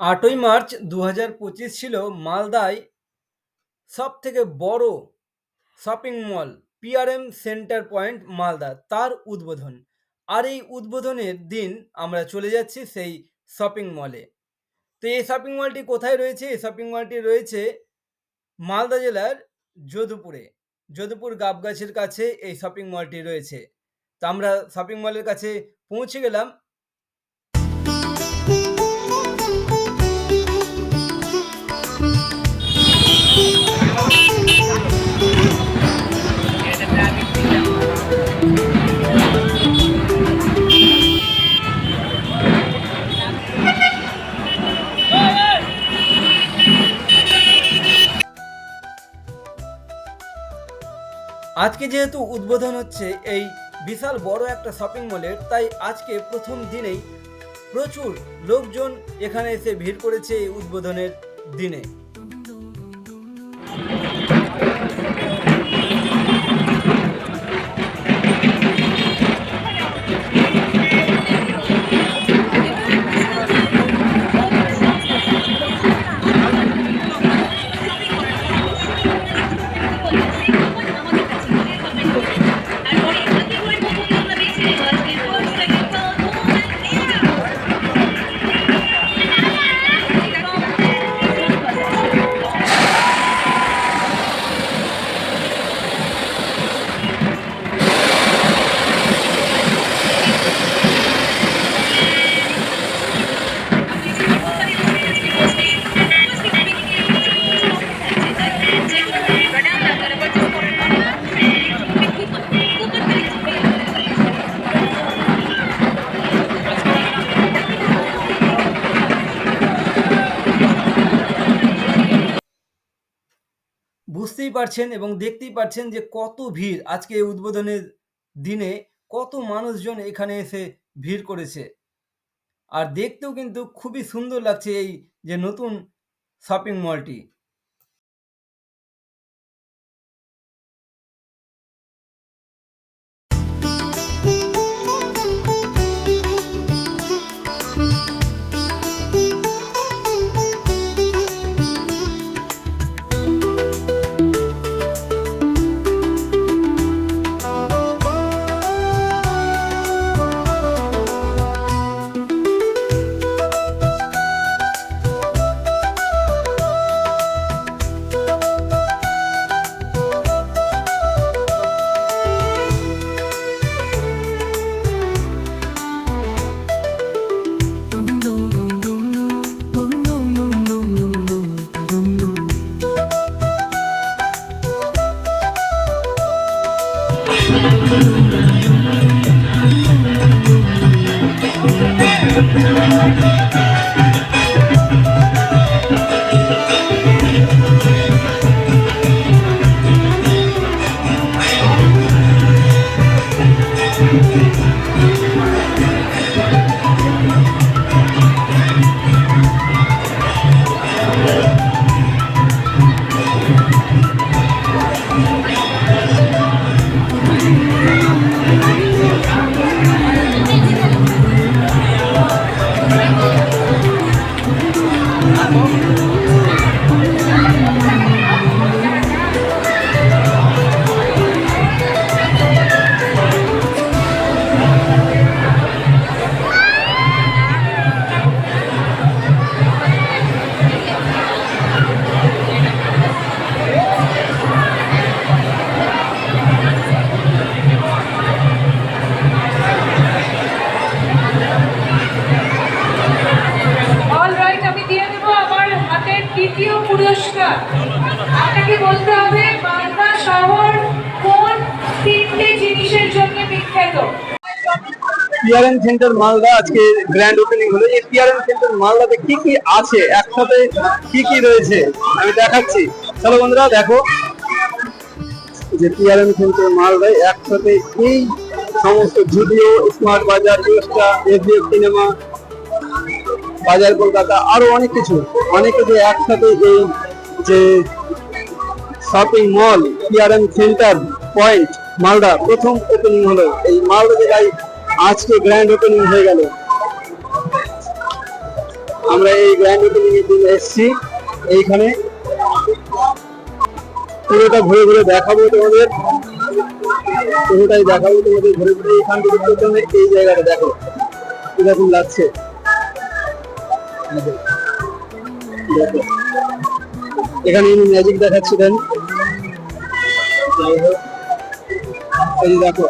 আটই মার্চ দু পঁচিশ ছিল মালদায় সব থেকে বড় shopping mall, PRM centre point Malda. তার উদ্বোধন। আর এই উদ্বোধনের দিন আমরা চলে যাচ্ছি সেই শপিং মলে। তো এই শপিং মলটি কোথায় রয়েছে? এই শপিং মলটি রয়েছে মালদা জেলার যদুপুরে যদুপুর গাবগাছের কাছে এই শপিং মলটি রয়েছে। তো আমরা শপিং মলের কাছে পৌঁছে গেলাম। আজকে যেহেতু উদ্বোধন হচ্ছে এই বিশাল বড় একটা শপিং মলের তাই আজকে প্রথম দিনেই প্রচুর লোকজন এখানে এসে ভিড় করেছে এই উদ্বোধনের দিনে। পারছেন এবং দেখতেই পারছেন যে কত ভিড় আজকে এই উদ্বোধনের দিনে কত মানুষজন এখানে এসে ভিড় করেছে। আর দেখতেও কিন্তু খুবই সুন্দর লাগছে এই যে নতুন শপিং মলটি Thank you. সেন্টার মালদা আজকে গ্র্যান্ড ওপেনিং হলো। এই সেন্টার মালদাতে কি কি আছে? একসাথে কি কি রয়েছে? আমি দেখাচ্ছি। চলো বন্ধুরা, দেখো। যে সেন্টার মালদায় একসাথে এই সমস্ত জুডিও স্মার্ট বাজার ইউস্টা এসডিএফ সিনেমা বাজার কলকাতা, আরও অনেক কিছু। অনেক কিছু একসাথে এই যে shopping mall PRM centre point Malda প্রথম ওপেনিং হলো। এই মালদা জেলায় আজকে গ্র্যান্ড ওপেনিং হয়ে গেল। আমরা এই গ্র্যান্ড ওপেনিং এর জন্য এসেছি। এইখানে পুরোটা ঘুরে ঘুরে দেখাবো তোমাদের। পুরোটাই দেখাবো তোমাদের ঘুরে ঘুরে। এখান থেকে প্রথমে এই জায়গাটা দেখো। কীরকম লাগছে। এখানে ইনি ম্যাজিক দেখাচ্ছিলেন। যাই হোক, এই দেখো।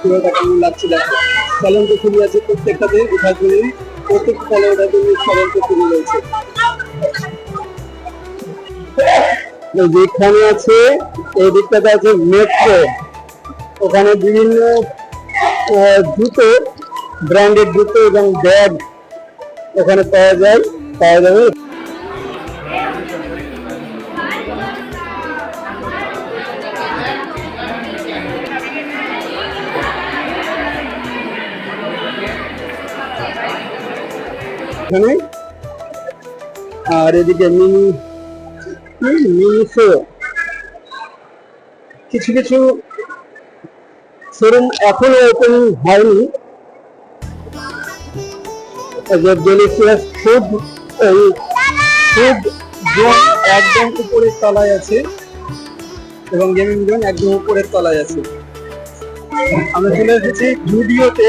পুরোটা কেমন লাগছে দেখো। স্যালন তো খুবই আছে প্রত্যেকটাতে, উঠার জন্য প্রত্যেকটা তলে ওঠার জন্য স্যালন তো খুবই রয়েছে যেখানে আছে, এই দিকটাতে আছে মেট্রো। ওখানে বিভিন্ন জুতো ব্র্যান্ডেড জুতো এবং ব্যাগ ওখানে পাওয়া যায়। পাওয়া যাবে। এখানে। আর এদিকে মিনি মিনিশো কিছু কিছু শোরুম এখনও হয়নি। ফুড এই ফুড জোন একদম উপরের তলায় আছে এবং গেমিং জোন একদম উপরের তলায় আছে। আমরা চলে এসেছি জুডিওতে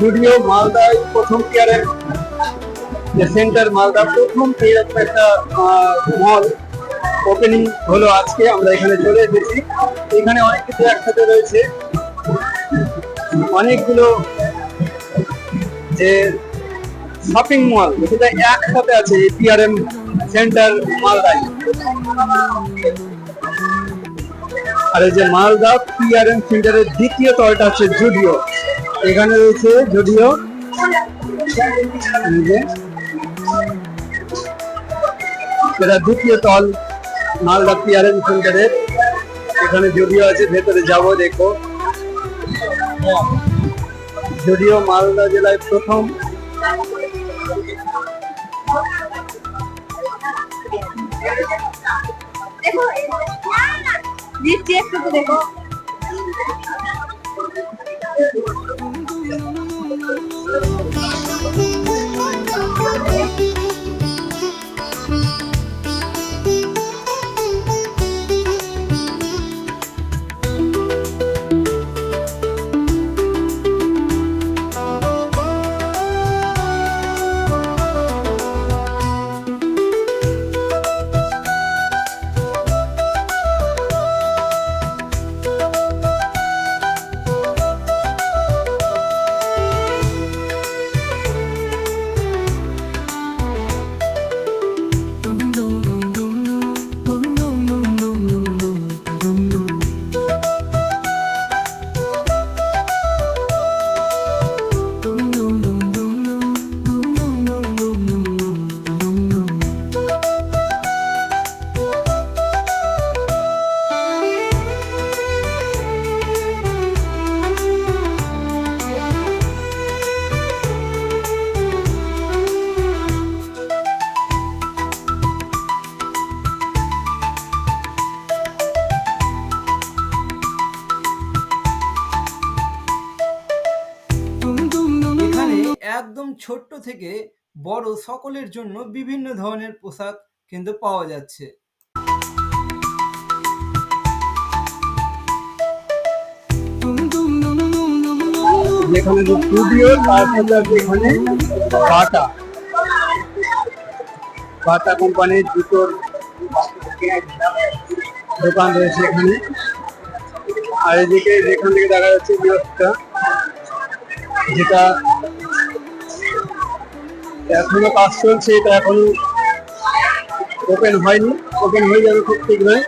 জুডিও মালদায় প্রথম টিয়ারের যে সেন্টার মালদা প্রথম এরকম একটা মল ওপেনিং হলো আজকে, আমরা এখানে চলে এসেছি। এখানে অনেক কিছু একসাথে রয়েছে। অনেকগুলো যে শপিং মল সেটা একসাথে আছে পিআরএম সেন্টার মালদায়। আর এই যে মালদা পিআরএম সেন্টারের দ্বিতীয় তলটা হচ্ছে জুডিও এখানে রয়েছে জুডিও এটা দ্বিতীয় তল মালদা পিআরএম সেন্টারের। এখানে জুডিও আছে, ভেতরে যাব দেখো যদিও মালদা জেলায় প্রথম। দেখো। বড় সকলের জন্য বিভিন্ন ধরনের পোশাক কিন্তু পাওয়া যাচ্ছে। যেখানে স্টুডিও তার সাথে এখানে বাটা। কোম্পানির জুতোর দোকান রয়েছে এখানে। আর এদিকে যেখান থেকে দেখা যাচ্ছে বিরোধটা যেটা এখনও কাজ চলছে, এটা এখনও ওপেন হয়নি ওপেন হয়ে যাবে খুব শীঘ্রই।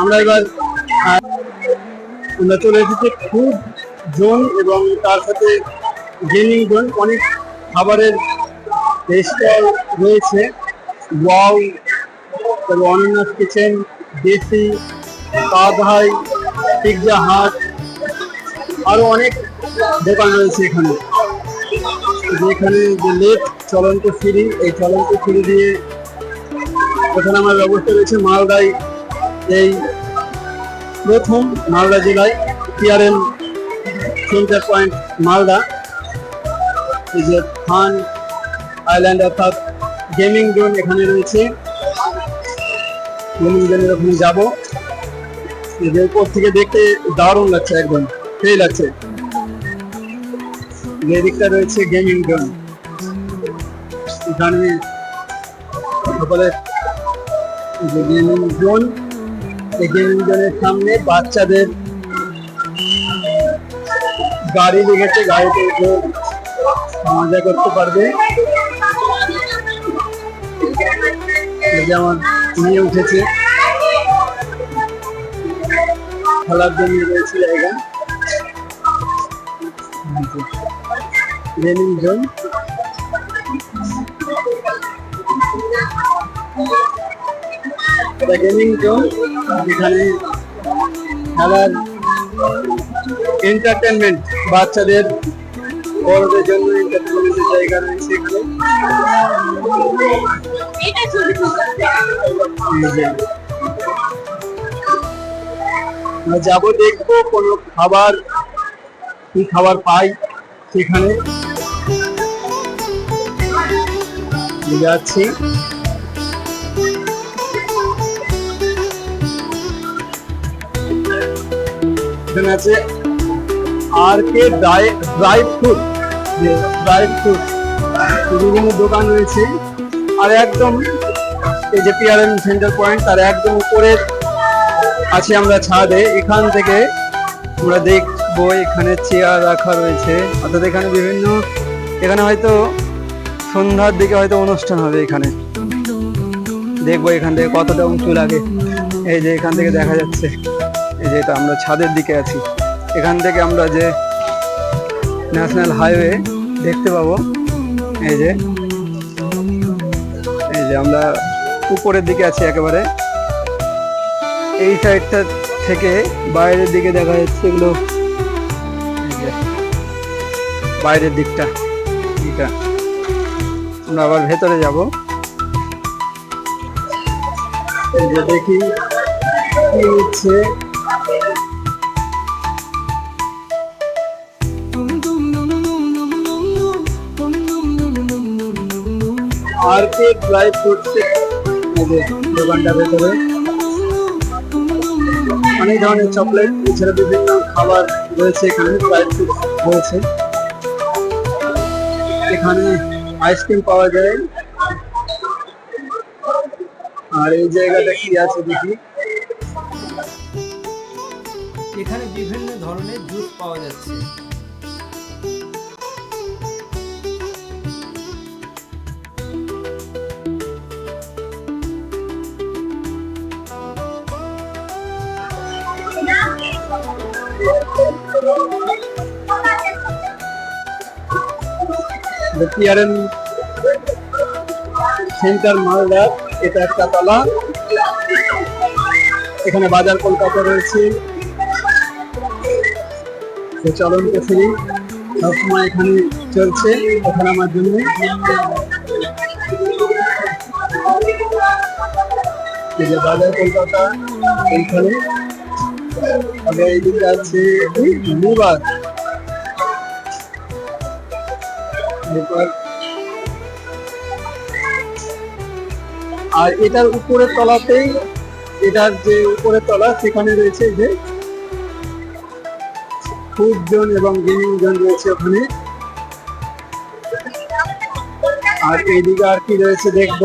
আমরা এবার আমরা চলে এসেছি ফুড জোন এবং তার সাথে গেমিং জোন অনেক খাবারের স্টল রয়েছে। ওয়াও তারপর অনন্যাস কিচেন দেশি কাভাই পিৎজা হাট আরও অনেক দোকান রয়েছে এখানে। যেখানে যে লেট চলন্ত সিঁড়ি, এই চলন্ত সিঁড়ি দিয়ে ওখানে আমার ব্যবস্থা রয়েছে মালদায় এই প্রথম মালদা জেলায় পিআরএম সেন্টার পয়েন্ট মালদা। এই যে ফান আইল্যান্ড অর্থাৎ গেমিং জোন এখানে রয়েছে। গেমিং জোনের ওখানে যাব। উপর থেকে দেখতে দারুণ লাগছে একদম। সেই লাগছে। যে দিকটা রয়েছে গেমিং জোন এখানে সকলে যে গেমিং জোন এই গেমিং জোনের সামনে বাচ্চাদের গাড়ি লেগেছে, গাড়িতে উঠে মজা করতে পারবে। এই যে নিয়ে উঠেছে। খেলার জন্য রয়েছে জায়গা। গেমিং জোন গেমিং জোন খেলার এন্টারটেনমেন্ট বাচ্চাদের বড়দের জন্য এন্টারটেনমেন্টের জায়গা রয়েছে এখানে। যাব দেখব কোনো খাবার কি খাবার পাই সেখানে। যাচ্ছি এখানে আছে আর কে dry dry fruit. Dry fruit. বিভিন্ন দোকান রয়েছে। আর একদম এই যে পিআরএম সেন্টার পয়েন্ট তার একদম উপরে আছে আমরা ছাদে। এখান থেকে আমরা দেখব এখানে চেয়ার রাখা রয়েছে। অর্থাৎ এখানে বিভিন্ন, এখানে হয়তো সন্ধ্যার দিকে হয়তো অনুষ্ঠান হবে এখানে। দেখব এখান থেকে কতটা উঁচু লাগে। এই যে এখান থেকে দেখা যাচ্ছে, এই যে এটা আমরা ছাদের দিকে আছি। এখান থেকে আমরা যে ন্যাশনাল হাইওয়ে দেখতে পাবো, এই যে এই যে আমরা উপরের দিকে আছি একেবারে। এই সাইডটা থেকে বাইরের দিকে দেখা যাচ্ছে এগুলো বাইরের দিকটা এটা আমরা আবার ভেতরে যাব। দেখি, কি হচ্ছে? আর কে ড্রাই ফ্রুটস দোকানটা অনেক ধরনের চকলেট এছাড়া বিভিন্ন খাবার রয়েছে এখানে রয়েছে এখানে আইসক্রিম পাওয়া যায়। আর এই জায়গাটা কি আছে দেখি। এখানে বিভিন্ন ধরনের জুস পাওয়া যাচ্ছে। পিআরএন সেন্টার মালদা, এটা একটা তলা। এখানে বাজার কলকাতা রয়েছে। চলন্ত ফ্রি। সবসময় এখানে চলছে ওখানে আমার জন্য। এই যে বাজার কলকাতা, এইখানে। আগে এইদিকে আছে মুবাদ আর এটার উপরের তলাতেই, এটার যে উপরের তলা, সেখানে রয়েছে যে ফুড জোন এবং গেমিং জোন রয়েছে ওখানে। আর এইদিকে আর কি রয়েছে দেখব?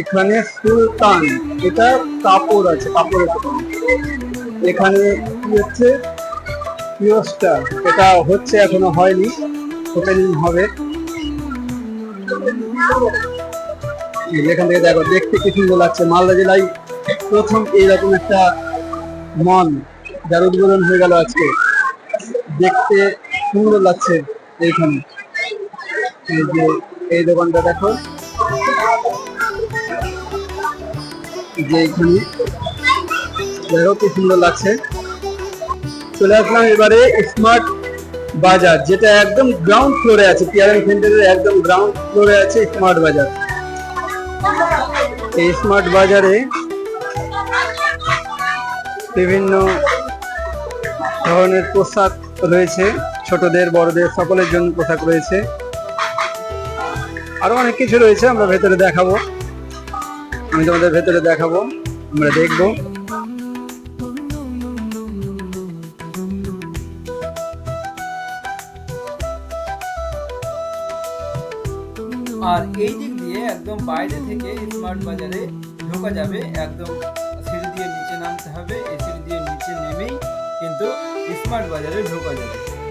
এখানে সুলতান, এটা কাপড় আছে, কাপড়ের দোকান। এখানে কি হচ্ছে? এটা হচ্ছে, এখনও হয়নি। ওপেনিং হবে। এখান থেকে দেখো, দেখতে কি সুন্দর লাগছে। মালদা জেলায় প্রথম এইরকম একটা মল যার উদ্বোধন হয়ে গেল আজকে। দেখতে সুন্দর লাগছে এইখানে। এই যে এই দোকানটা দেখো। যে এইখানে। দেখো কি সুন্দর লাগছে। চলে আসলাম এবারে স্মার্ট বাজার, যেটা একদম গ্রাউন্ড ফ্লোরে আছে পিয়ারেন সেন্টারের একদম গ্রাউন্ড ফ্লোরে আছে স্মার্ট বাজার এই স্মার্ট বাজারে বিভিন্ন ধরনের পোশাক রয়েছে, ছোটদের, বড়দের, সকলের জন্য পোশাক রয়েছে। আরও অনেক কিছু রয়েছে, আমরা ভেতরে দেখাবো। আমি তোমাদের ভেতরে দেখাবো, আমরা দেখব। এই দিক দিয়ে একদম বাইরে থেকে স্মার্ট বাজারে ঢোকা যাবে। একদম সিঁড়ি দিয়ে নিচে নামতে হবে, এই সিঁড়ি দিয়ে নিচে নেমেই কিন্তু স্মার্ট বাজারে ঢোকা যাবে।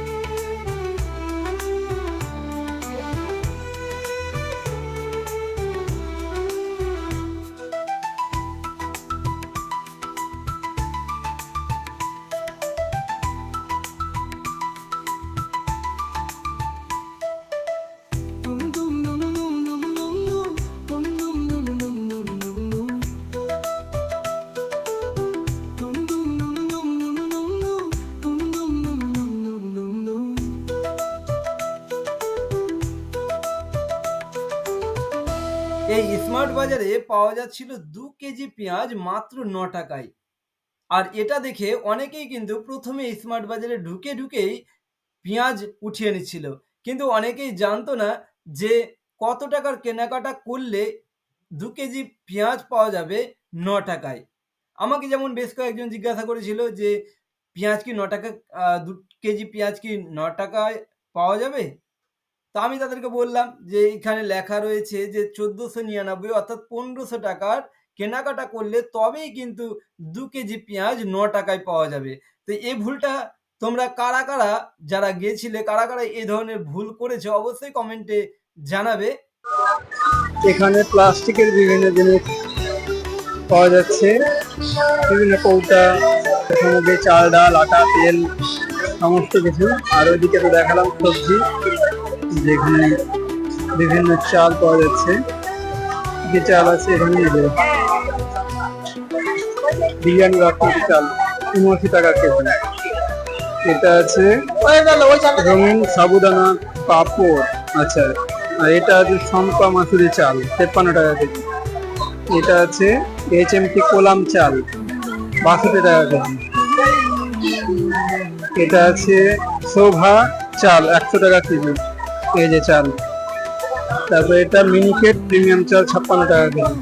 স্মার্ট বাজারে পাওয়া যাচ্ছিল দু কেজি পেঁয়াজ মাত্র ন টাকায়। আর এটা দেখে অনেকেই কিন্তু প্রথমে স্মার্ট বাজারে ঢুকে ঢুকেই পেঁয়াজ উঠিয়ে নিচ্ছিল। কিন্তু অনেকেই জানতো না যে কত টাকার কেনাকাটা করলে দু কেজি পেঁয়াজ পাওয়া যাবে ন টাকায়। আমাকে যেমন বেশ কয়েকজন জিজ্ঞাসা করেছিল যে, পেঁয়াজ কি ন টাকা দু কেজি পেঁয়াজ কি ন টাকায় পাওয়া যাবে? তো আমি তাদেরকে বললাম যে এখানে লেখা রয়েছে যে চোদ্দোশো নিরানব্বই অর্থাৎ পনেরোশো টাকার কেনাকাটা করলে তবেই কিন্তু দু কেজি পেঁয়াজ ন টাকায় পাওয়া যাবে। তো এই ভুলটা তোমরা কারা কারা যারা গেছিলে কারা কারা এই ধরনের ভুল করেছে অবশ্যই কমেন্টে জানাবে। এখানে প্লাস্টিকের বিভিন্ন জিনিস পাওয়া যাচ্ছে। বিভিন্ন কৌটা চাল, ডাল, আটা, তেল, সমস্ত কিছু। আর ওইদিকে তো দেখালাম সবজি। যেখানে বিভিন্ন চাল পাওয়া যাচ্ছে। যে চাল আছে এখানে বিরিয়ানি বাসমতি চাল, উনআশি টাকা কেজি। এটা আছে রঙিন সাবুদানা পাপড়। আচ্ছা আর এটা আছে শম্পা মাসুরি চাল, তেপ্পান্ন টাকা কেজি। এটা আছে এইচ এম টি কোলাম চাল, বাষট্টি টাকা কেজি। এটা আছে শোভা চাল, একশো টাকা কেজি। যে চাল তারপরে এটা মিনিকেট প্রিমিয়াম চাল, ছাপ্পান্ন টাকা কেজি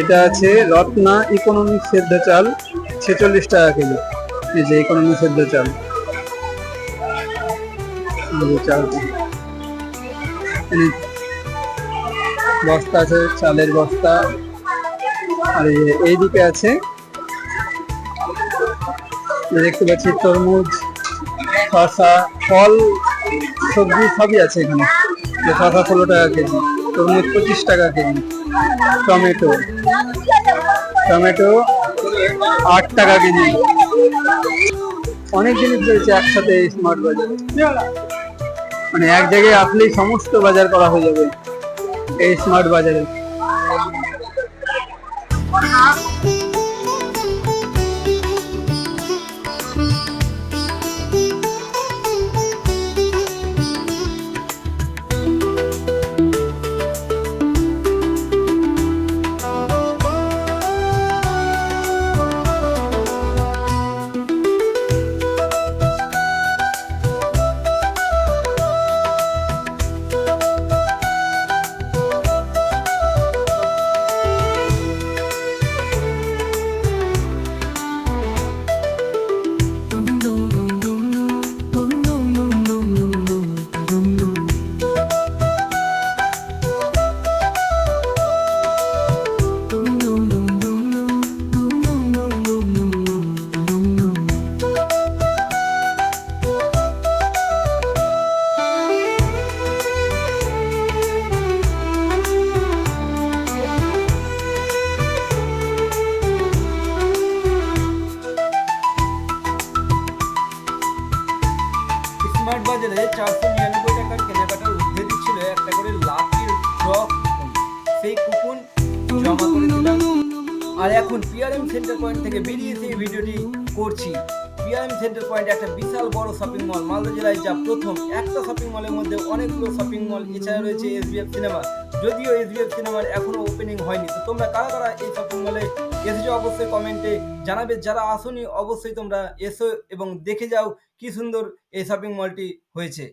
এটা আছে রত্না ইকোনমি সেদ্ধ চাল, ছেচল্লিশ টাকা কেজি। এই যে ইকোনমি সেদ্ধ চাল। বস্তা আছে, চালের বস্তা। আর এই এইদিকে আছে। দেখতে পাচ্ছি তরমুজ শশা ফল। সবজি সবই আছে এখানে। শশা ষোলো টাকা কেজি তরমুজ পঁচিশ টাকা কেজি। টমেটো। টমেটো আট টাকা কেজি। অনেক জিনিস রয়েছে একসাথে এই স্মার্ট বাজারে। মানে এক জায়গায় আসলেই সমস্ত বাজার করা হয়ে যাবে এই স্মার্ট বাজারে। পিআরএম সেন্টার পয়েন্ট থেকে বেরিয়ে সেই ভিডিওটি করছি। পিআরএম সেন্টার পয়েন্ট একটা বিশাল বড় শপিং মল মালদা জেলায় যা প্রথম একটা শপিং মলের মধ্যে অনেকগুলো শপিং মল এছাড়া রয়েছে এসবিএফ সিনেমা যদিও এসবিএফ সিনেমার এখনও ওপেনিং হয়নি, তো তোমরা কারা কারা এই শপিং মলে এসেছ অবশ্যই কমেন্টে জানাবে। যারা আসোনি, অবশ্যই তোমরা এসো এবং দেখে যাও কি সুন্দর এই শপিং মলটি হয়েছে।